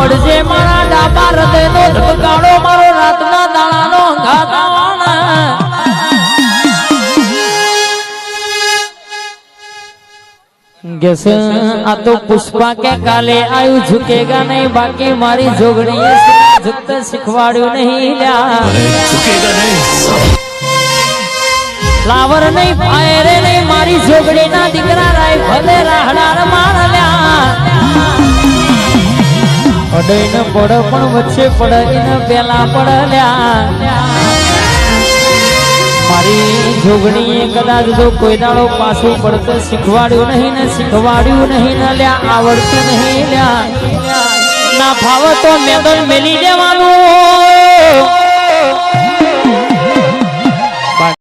પડજે મારા ડાબા હૃદયનો ધબકારો, મારો રાતના દાણાનો ઘાતાવાના આ તો પુષ્પા કે કાલે આયુ ઝુકેગા નહીં, બાકી મારી જોગણીએ ઝુકતા શીખવાડ્યું નહીં લાવર નહીં ફાયરે નહીં, મારી જોગણીના દીકરા રાય ભલે રાહડા અડઈને પડ પણ વચ્ચે પડ એને પેલા પડ લ્યા મારી જોગણીએ કદાચ જો કોઈ દાડો પાછું પડતો શીખવાડ્યું નહીં ને શીખવાડ્યું નહીં ને લ્યા, આવડતું નહીં લ્યા. ના ફાવતો મેદન મેલી દેવાનું.